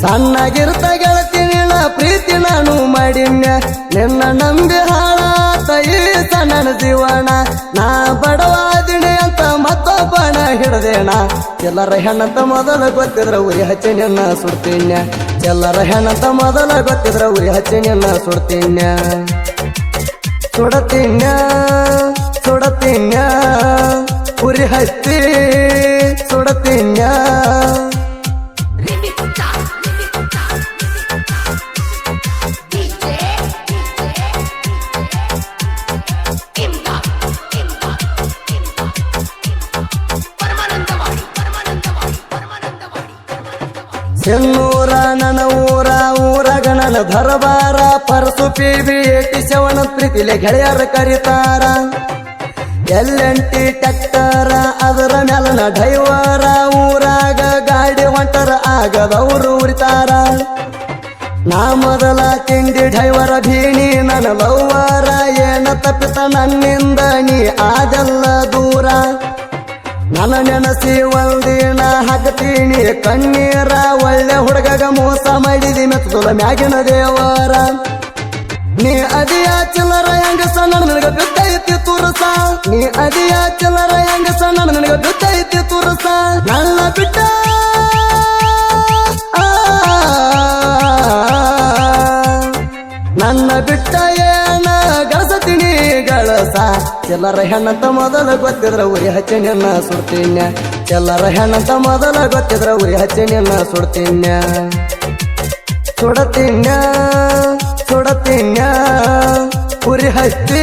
ಸಣ್ಣಗಿರ್ತ ಗೆಳತಿ ನಿನ್ನ ಪ್ರೀತಿ ನಾನು ಮಾಡಿನ್ಯ. ನಿನ್ನ ನಂಬಿ ಹಾಳಾತ ಈ ಸಣ್ಣ ಜೀವನ. ನಾ ಬಡವಾದಿನಿ ಅಂತ ಮತ್ತೊಬ್ಬನ ಹಿಡ್ದೇಣ ಎಲ್ಲರ ಹೆಣ್ಣಂತ ಮೊದಲ ಗೊತ್ತಿದ್ರ ಉರಿ ಹಚ್ಚಿ ನಿನ್ನ ಸುಡ್ತೀನ್ಯ. ಎಲ್ಲರ ಹೆಣ್ಣಂತ ಮೊದಲ ಗೊತ್ತಿದ್ರ ಉರಿ ಹಚ್ಚಿ ನಿನ್ನ ಸುಡ್ತೀನ್ಯ. ಸುಡತೀನ್ಯ ಸುಡತೀನ್ಯ. ಉರಿ ಹಚ್ಚಿ ಸುಡತೀನ್ಯ. ಚೆನ್ನೂರ ನನ ಊರ ಊರ ಗಣನ ಧರಬಾರ ಪರಸು ಪಿ ಬಿ ಏಟಿ ಶವನ ಪ್ರೀತಿಲೆ ಗೆಳೆಯರ ಕರೀತಾರ. ಎಲ್ಲೆಂಟಿ ಟ್ಯಾಕ್ಟರ, ಅದರ ಮೇಲನ ಡೈವರ ಊರಾಗ ಗಾಡಿ ಹೊಂಟರ ಆಗದವರು ಉರಿತಾರ. ನಾ ಮೊದಲ ತಿಂಡಿ ಡೈವರ ಭೀಣಿ, ನನ್ನ ಲವ್ವರ, ಏನ ತಪ್ಪಿತ ನನ್ನಿಂದ, ನೀ ಆದಲ್ಲ ದೂರ. ನನ್ನ ನೆನಸಿ ಒಂದಿನ ಹಾಕತೀನಿ ಕಣ್ಣೀರ ಒಳ್ಳೆ ಹುಡುಗಗ ಮೋಸ ಮಾಡಿದಿ ಮೆತ್ತುಲ ಮ್ಯಾಗಿನ ದೇವರ ನೀ ಅದಿಯ ಚಿಲ್ಲರ ಹೆಂಗ ಸಣ್ಣ ನನಗ ಬಿದ್ದೈತಿ ತುರಸ ನೀ ಅದಿಯ ಚಿಲ್ಲರ ಹೆಂಗ ಸಣ್ಣ ನನಗ ಬಿದ್ದೈತಿ ತುರಸ ನನ್ನ ಬಿಟ್ಟ ನನ್ನ ಬಿಟ್ಟ ಗಳಸತೀನಿ ಗಳಸ ಎಲ್ಲರ ಹೆಣ್ಣಂತ ಮೊದಲ ಗೊತ್ತಿದ್ರ ಉರಿ ಹಚ್ಚಣ್ಣ ಸುಡ್ತೀನ್ಯ ಎಲ್ಲರ ಹೆಣ್ಣಂತ ಮೊದಲ ಗೊತ್ತಿದ್ರ ಉರಿ ಹಚ್ಚಣ್ಣ ಸುಡ್ತೀನ್ಯ ಸುಡತೀನ್ಯ ಸುಡತೀನ್ಯ ಉರಿ ಹಚ್ಚಿ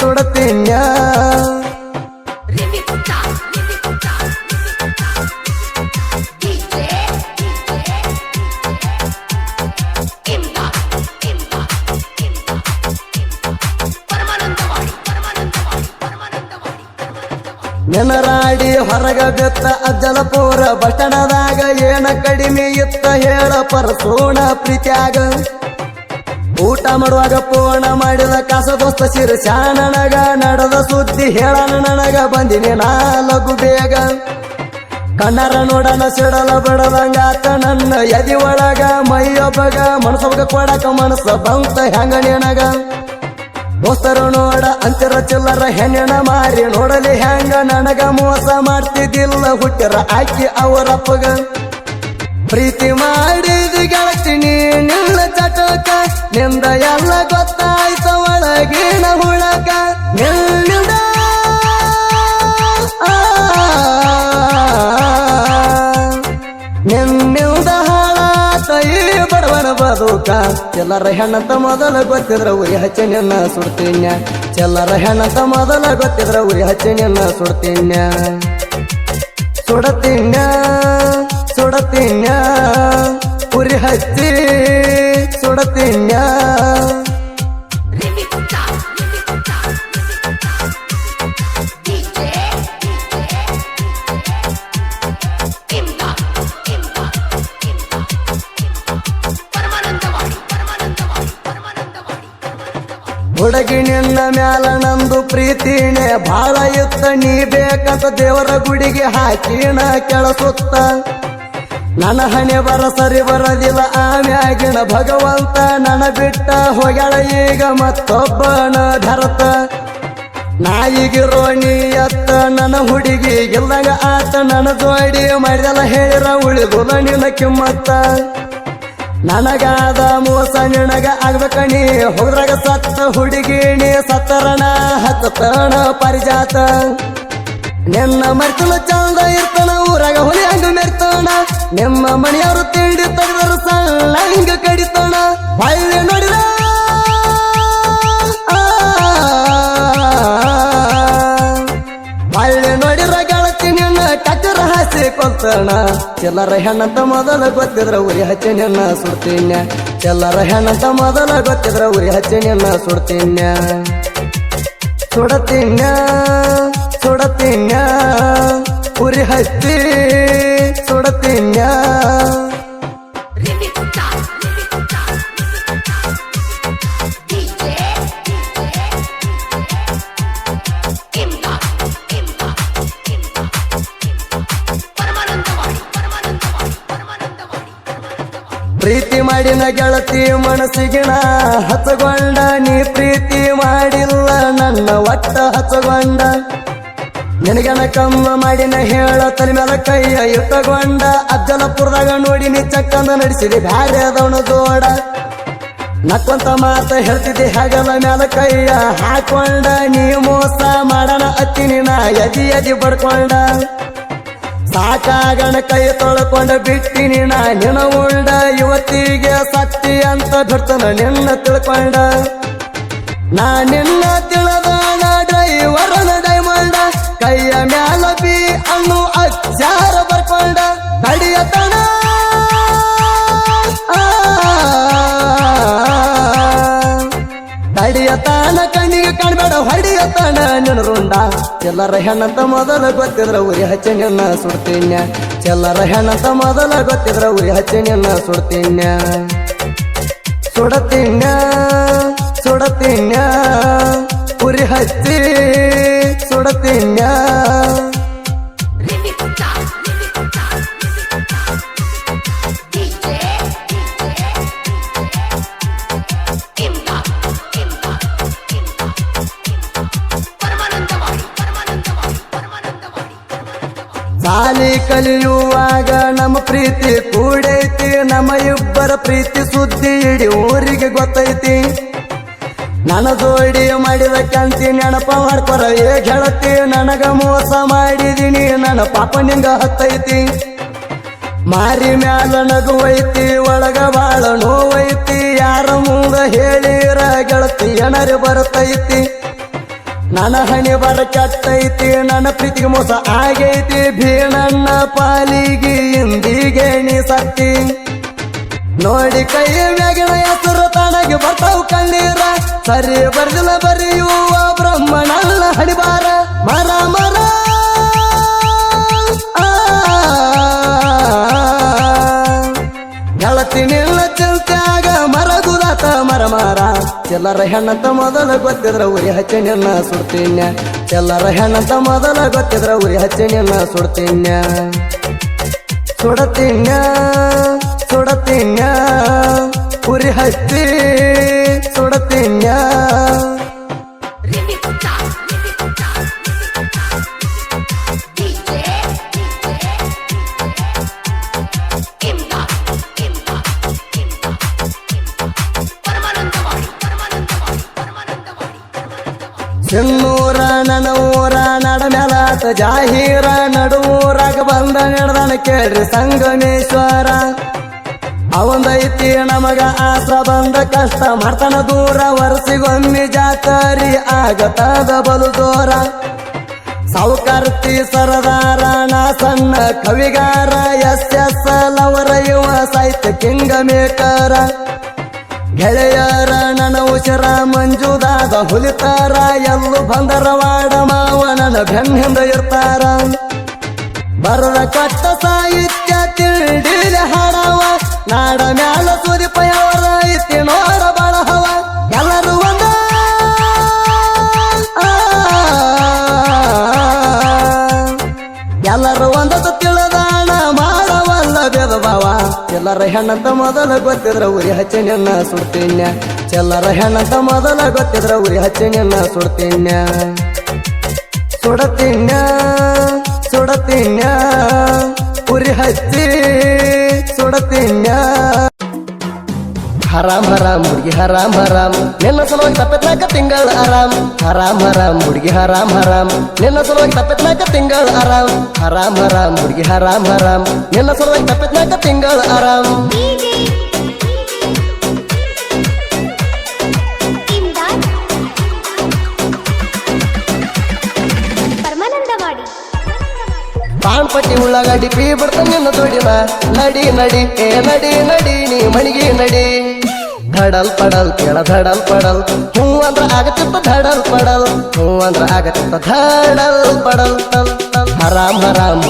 ಸುಡತೀನ್ಯ ನೆನರಾಡಿ ಹೊರಗ ಬೆತ್ತ ಅಜ್ಜಲಪುರ ಬಟಣದಾಗ ಏನ ಕಡಿಮೆ ಇತ್ತ ಹೇಳ ಪರಸೋಣ ಪ್ರೀತಿಯಾಗ. ಊಟ ಮಾಡುವಾಗ ಪೂರ್ಣ ಮಾಡಿದ ಕಾಸ ದೋಸ್ತ ಶಿರಸ್ಯಾನ ನನಗ, ನಡೆದ ಸುದ್ದಿ ಹೇಳನ ನನಗ, ಬಂದಿನಿ ನಾ ಬೇಗ. ಕಣ್ಣರ ನೋಡನ ಸಿಡಲ ಬಡದಂಗಾತ ನನ್ನ ಎದಿ ಒಳಗ, ಮೈಯೊಬ್ಬಗ ಮನಸ್ಸೊಳಗ ಕೊಡಕ ಮನಸ್ಸ ಬಂತ ಹೆಂಗ ನಿನಗ. ದೋಸ್ತರು ನೋಡ ಅಂಚರ ಚಿಲ್ಲರ ಹೆಣ್ಣ ಮಾರಿ ನೋಡಲಿ ಹೆಂಗ ನನಗ ಮೋಸ ಮಾಡ್ತಿದ್ದಿಲ್ಲ ಹುಟ್ಟಿರ ಆಕಿ ಅವರಪ್ಪಗ ಪ್ರೀತಿ ಮಾಡಿದ ಗೆಳತಿನಿ ನಿಲ್ಲ ಚಟಕ, ನಿಂದ ಎಲ್ಲ ಗೊತ್ತಾಯ್ತ ಒಳಗಿನ ಹುಳಕ. ಬದುಕ ಎಲ್ಲರ ಹೆಣ್ಣಂತ ಮೊದಲ ಗೊತ್ತಿದ್ರ ಉರಿ ಹಚ್ಚಣ್ಣ ಸುಡ್ತೀನ್ಯ? ಎಲ್ಲರ ಹೆಣ್ಣಂತ ಮೊದಲ ಗೊತ್ತಿದ್ರ ಉರಿ ಹಚ್ಚಣ್ಣ ಸುಡ್ತೀನ್ಯ? ಸುಡತೀನ್ಯ? ಸುಡತೀನ್ಯ? ಉರಿ ಹಚ್ಚಿ ಸುಡತೀನ್ಯ? ಹುಡುಗಿ ನಿನ್ನ ಮ್ಯಾಲ ನಂದು ಪ್ರೀತಿನೇ ಬಾಳ ಇತ್ತ. ನೀ ಬೇಕಂತ ದೇವರ ಗುಡಿಗೆ ಹಾಕಿನ ಕೆಳಸುತ್ತ. ನನ್ನ ಹಣೆ ಬರ ಸರಿ ಬರದಿಲ್ಲ ಆಮ್ಯಾಗಿನ ಭಗವಂತ ನನ ಬಿಟ್ಟ ಹೊಗಳ ಈಗ ಮತ್ತೊಬ್ಬನ ಧರತ. ನಾಯಿಗಿರೋ ನೀ ಎತ್ತ, ನನ್ನ ಹುಡುಗಿ ಗೆಲ್ಲಂಗ ಆತ, ನನ್ನ ಜೋಡಿ ಮಾಡಿದಲ್ಲ ಹೇಳಿರ ಉಳಿದುಲ ನಿನ್ನ ಕಿಮ್ಮತ್ತ. ನನಗಾದ ಮೋಸ ನಿನಗ ಆಗ್ಬೇಕಣಿ. ಹೋದ್ರಾಗ ಸತ್ತ ಹುಡುಗಿಣಿ ಸತ್ತರಣ ಹತ್ತಣ ಪರಿಜಾತ. ನಿನ್ನ ಮರ್ತಲು ಚಂದ ಇರ್ತನ, ಊರಾಗ ಹುಲಿ ಹಂಗ ಮೆರ್ತಣ ನಿಮ್ಮ ಮನೆಯವರು ತಿಂಡಿ ತೆಗೆದರು ಸಣ್ಣ ಹಿಂಗ ಕಡಿತಣ ಬಾಯಿ ನೋಡಿದ ಕೊಂತಣ ಎಲ್ಲರ ಹೆಣ್ಣಂತ ಮೊದಲ ಗೊತ್ತಿದ್ರ ಉರಿ ಹಚ್ಚಿ ನಿನ್ನ ಸುಡ್ತೀನ್ಯ ಎಲ್ಲರ ಹೆಣ್ಣಂತ ಮೊದಲ ಗೊತ್ತಿದ್ರ ಉರಿ ಹಚ್ಚಿ ನಿನ್ನ ಸುಡ್ತೀನ್ಯ ಸುಡತೀನ್ಯ ಸುಡತೀನ್ಯ ಉರಿ ಹಚ್ಚಿ ಸುಡತೀನ್ಯ ಗೆಳತಿ ಮನಸ್ಸಿಗಿನ ಹಚ್ಚಗೊಂಡ ನೀ ಪ್ರೀತಿ ಮಾಡಿಲ್ಲ, ನನ್ನ ಒಟ್ಟ ಹಚ್ಚಗೊಂಡ ನಿನಗನ ಕಮ್ಮ ಮಾಡಿನ ಹೇಳ, ತಲೆ ಮೇಲ ಕೈಯ ಇಟ್ಟಗೊಂಡ ಅಜ್ಜಲಪುರದಾಗ ನೋಡಿ ನೀ ಚಕ್ಕಂದ ನಡೆಸಿದೆ, ಬ್ಯಾರೆ ಅದವನು ಜೋಡ. ನಕ್ಕೊಂತ ಮಾತ ಹೇಳ್ತಿದ್ದೆ, ಹಗಲ ಮ್ಯಾಲ ಕೈಯ ಹಾಕೊಂಡ. ನೀ ಮೋಸ ಮಾಡಣ ಅತ್ತಿನಿ ಯದಿ ಎದಿ ಬಡ್ಕೊಂಡ. ಸಾಕಾಗಣ ಕೈ ತೊಳ್ಕೊಂಡ ಬಿಟ್ಟಿನಿ ನಾ ನಿನ ಉಂಡ ಯುವತಿಗೆ ಸತ್ತಿ ಅಂತ ಬಿಡ್ತನ ನಿನ್ನ ತಿಳ್ಕೊಂಡ. ನಾ ನಿನ್ನ ತಿಳಿದಾಣ ಡ್ರೈವರನ ಡೈಮಂಡ ಕೈಯ ಮ್ಯಾಲ ಬಿ ಅನ್ನು ಅಜ್ಜಾರ ಬರ್ಕೊಂಡ. ಕಡಿಯತಣ ತಡಿಯತಾನ ಕಣ್ಣಿಗೆ ಕಾಣ್ಬೇಡ ಹೊಡಿಯತಾನ ನಿನ್ನ ರುಂಡ. ಎಲ್ಲರ ಹೆಣ್ಣಂತ ಮೊದಲ ಗೊತ್ತಿದ್ರ ಉರಿ ಹಚ್ಚಣ್ಣ ಸುಡ್ತೀನ್ಯ ಎಲ್ಲರ ಹೆಣ್ಣಂತ ಮೊದಲ ಗೊತ್ತಿದ್ರ ಉರಿ ಹಚ್ಚಣ್ಣ ಸುಡ್ತೀನ್ಯ ಸುಡತೀನ್ಯ ಸುಡತಿನ್ಯ ಸಾಲಿ ಕಲಿಯುವಾಗ ನಮ್ಮ ಪ್ರೀತಿ ಕೂಡೈತಿ, ನಮ್ಮ ಇಬ್ಬರ ಪ್ರೀತಿ ಸುದ್ದಿ ಇಡೀ ಊರಿಗೆ ಗೊತ್ತೈತಿ. ನನ್ನ ಜೋಡಿ ಮಾಡಿದ ಕಂತಿ ನೆನಪ ಮಾಡ್ಕೊರ, ಏ ಗೆಳತಿ, ನನಗ ಮೋಸ ಮಾಡಿದೀನಿ ನನ್ನ ಪಾಪ ನಿಂಗ ಹತ್ತೈತಿ. ಮಾರಿ ಮ್ಯಾಲ ನಗುವೈತಿ, ಒಳಗ ಬಾಳ ನೋವೈತಿ, ಯಾರ ಮುಂದ ಹೇಳಿರ ಗೆಳತಿ, ಏನಾರು ಬರ್ತೈತಿ. ನನ್ನ ಹಣೆ ಬರ ಕೆಟ್ಟೈತಿ, ನನ್ನ ಪ್ರೀತಿಗೆ ಮೋಸ ಆಗೈತಿ ಭೀಣಣ್ಣ ಪಾಲಿಗೆ ಇಂದಿಗೆ ಸತ್ತಿ. ನೋಡಿ ಕೈ ಮ್ಯಾಗಿನ ಹೆಸರು ತನಗೆ ಬರ್ತಾವ್ ಕಣ್ಣೀರ. ಸರಿ ಬರ್ದಿಲ್ಲ ಬರೆಯುವ ಬ್ರಹ್ಮಣಲ್ಲ ಹಡಿಬಾರ. ಮರ ಮರ. ಮರ. ಚಲ್ಲರ ಹೆಣ್ಣಂತ ಮೊದಲ ಗೊತ್ತಿದ್ರ ಉರಿ ಹಚ್ಚಣ್ಣ ಸುಡ್ತೀನ್ಯ. ಚಲ್ಲರ ಹೆಣ್ಣಂತ ಮೊದಲ ಗೊತ್ತಿದ್ರ ಉರಿ ಹಚ್ಚಣ್ಣ ಸುಡ್ತೀನ್ಯ. ಸುಡತೀನ್ಯ ಸುಡತೀನ್ಯ. ಉರಿ ಹಚ್ಚಿ ಸುಡತಿನ್ಯ. ಪರಮಾನಂದವಾಡಿ ಸಿನ್ನೂರ ನನ್ನ ಊರ ನಡ ಮ್ಯಾಲಾತ ಜಾಹೀರ ನಡುವೂರಾಗ ಬಂದ ನಡೆದನ ಕೇಳ್ರಿ ಸಂಗಮೇಶ್ವರ. ಅವಂದೈತಿ ನಮಗ ಆಸ ಬಂದ ಕಷ್ಟ ಮಾಡ್ತಾನ ದೂರ ವರ್ಷಿಗೊಮ್ಮೆ ಜಾತರಿ ಆಗತದ ಬಲು ದೂರ ಸಾವುಕಾರ್ತಿ ನಾ ಸಣ್ಣ ಕವಿಗಾರ, ಎಸ್ ಎಸ್ ಲವರ ಯುವ ಸಾಹಿತ್ಯ ಕಿಂಗ ಮೇಕರ ಗೆಳೆಯರ ನನ್ನ ಉಸಿರ ಮಂಜುದಾದ ಹುಲಿತಾರ, ಎಲ್ಲೂ ಬಂದರವಾಡ ವಾಡ ಮಾವ ನನ್ನ ಬೆನ್ನಿಂದ ಇರ್ತಾರ. ಬರದ ಕಟ್ಟ ಸಾಹಿತ್ಯ ತಿಂಡಿಲಿ ಹಾಡವ, ನಾಡ ಮ್ಯಾಲ ಸುರಿಪಯವರ ಐತಿ ನೋಡ ಬಳಹವ. ಎಲ್ಲರೂ ಒಂದ. ಎಲ್ಲರೂ ಒಂದದು ತಿಳಿದಾಣ ಮಾಡವಲ್ಲ ಬೇದ ಬಾವ ಎಲ್ಲರ ಹೆಣ್ಣಂತ ಮೊದಲ ಗೊತ್ತಿದ್ರ ಉರಿ ಹಚ್ಚಿ ನಿನ್ನ ಸುಡ್ತೀನ್ಯ ಎಲ್ಲರ ಹೆಣ್ಣಂತ ಮೊದಲ ಗೊತ್ತಿದ್ರ ಉರಿ ಹಚ್ಚಿನ ಸುಡ್ತೀನ್ಯ ಸುಡತೀನ್ಯ ಸುಡತೀನ್ಯ ಉರಿ ಹಚ್ಚಿ ಸುಡತಿನ್ಯ ಹರಾಮ್ ಹರಾಮ್, ಹುಡುಗಿ ಹರಾಮ್ ಹರಾಮ್. ನಿನ್ನ ಸಲುವಾಗಿ ತಪ್ಪತ್ನಾಕ ತಿಂಗಳ ಆರಾಮ್. ಹರಾಮ್ ಹರಾಮ್, ಹುಡುಗಿ ಹರಾಮ್ ಹರಾಮ್. ನಿನ್ನ ಸಲುವಾಗಿ ತಪ್ಪತ್ನಾಕ ತಿಂಗಳ ಆರಾಮ್. ಹರಾಮ್ ಹರಾಮ್, ಹುಡುಗಿ ಹರಾಮ್ ಹರಾಮ್. ನಿನ್ನ ಸಲುವಾಗಿ ತಪ್ಪತ್ನಾಕ ತಿಂಗಳ ಆರಾಮ್. ಪಾನ್ಪಟ್ಟಿ ಉಳ್ಳಾಗಡ್ಡಿ ಪೀ ಬರ್ತಾನೆ ನಿನ್ನ ದುಡಿನ ನಡಿ ನಡಿ, ಏ, ನಡಿ ನಡಿ, ನೀ ಮಣಿಗೆ ನಡಿ. ಧಡಲ್ ಪಡಲ್, ಕೆಳ ಧಡಲ್ ಪಡಲ್. ಹೂ ಅಂದ್ರ ಆಗತ್ತಿತ್ತ ಧಡಲ್ ಪಡಲ್. ಹೂ ಅಂದ್ರ ಆಗತ್ತಿತ್ತ ಧಡಲ್ ಪಡಲ್. ಹರಾಮ್ ಹರಾಮ್.